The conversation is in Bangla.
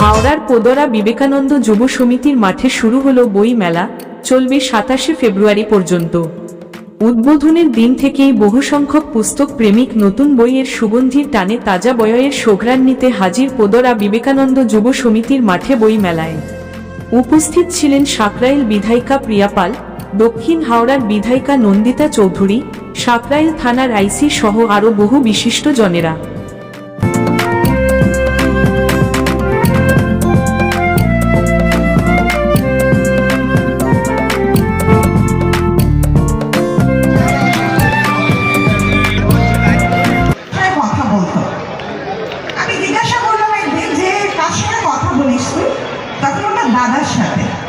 হাওড়ার পোদরা বিবেকানন্দ যুব সমিতির মাঠে শুরু হলো বই মেলা, চলবে সাতাশে ফেব্রুয়ারি পর্যন্ত। উদ্বোধনের দিন থেকেই বহু সংখ্যক পুস্তক প্রেমিক নতুন বইয়ের সুগন্ধির টানে তাজা বয়ের সোঘ্রাণ নিতে হাজির পোদরা বিবেকানন্দ যুব সমিতির মাঠে বই মেলায়। উপস্থিত ছিলেন সাকরাইল বিধায়িকা প্রিয়াপাল দক্ষিণ হাওড়ার বিধায়িকা নন্দিতা চৌধুরী, সাকরাইল থানার আইসি সহ আরও বহু বিশিষ্ট জনেরা। তখন আমার দাদার সাথে।